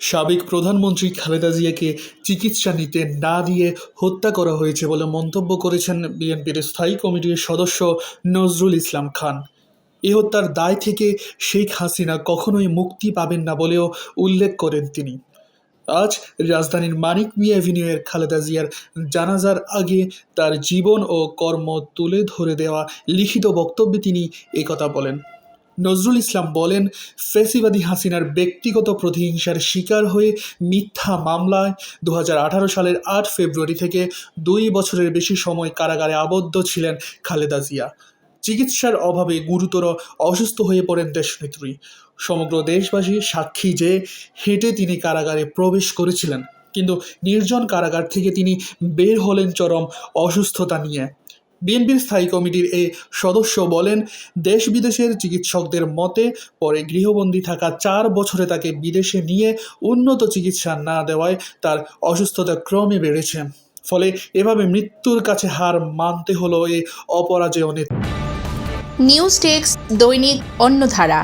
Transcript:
সাবেক প্রধানমন্ত্রী খালেদা জিয়াকে চিকিৎসা নিতে না দিয়ে হত্যা করা হয়েছে বলে মন্তব্য করেছেন বিএনপির স্থায়ী কমিটির সদস্য নজরুল ইসলাম খান। এ হত্যার দায় থেকে শেখ হাসিনা কখনোই মুক্তি পাবেন না বলেও উল্লেখ করেন তিনি। আজ রাজধানীর মানিক মিয়া অ্যাভিনিউয়ের খালেদা জিয়ার জানাজার আগে তার জীবন ও কর্ম তুলে ধরে দেওয়া লিখিত বক্তব্যে তিনি একথা বলেন। নজরুল ইসলাম বলেন, ফেসিবাদী হাসিনার ব্যক্তিগত প্রতিহিংসার শিকার হয়ে মিথ্যা মামলায় দু হাজার আঠারো সালের আট ফেব্রুয়ারি থেকে দুই বছরের বেশি সময় কারাগারে আবদ্ধ ছিলেন খালেদা জিয়া। চিকিৎসার অভাবে গুরুতর অসুস্থ হয়ে পড়েন দেশনেত্রী। সমগ্র দেশবাসী সাক্ষী যে হেঁটে তিনি কারাগারে প্রবেশ করেছিলেন, কিন্তু নির্জন কারাগার থেকে তিনি বের হলেন চরম অসুস্থতা নিয়ে। বিএনপির স্থায়ী কমিটির এ সদস্য বলেন, দেশ বিদেশের চিকিৎসকদের মতে পরে গৃহবন্দী থাকা চার বছরে তাকে বিদেশে নিয়ে উন্নত চিকিৎসা না দেওয়ায় তার অসুস্থতা ক্রমে বেড়েছে। ফলে এভাবে মৃত্যুর কাছে হার মানতে হলো এই অপরাজয় নেতা। নিউজ টেক্স দৈনিক অন্যধারা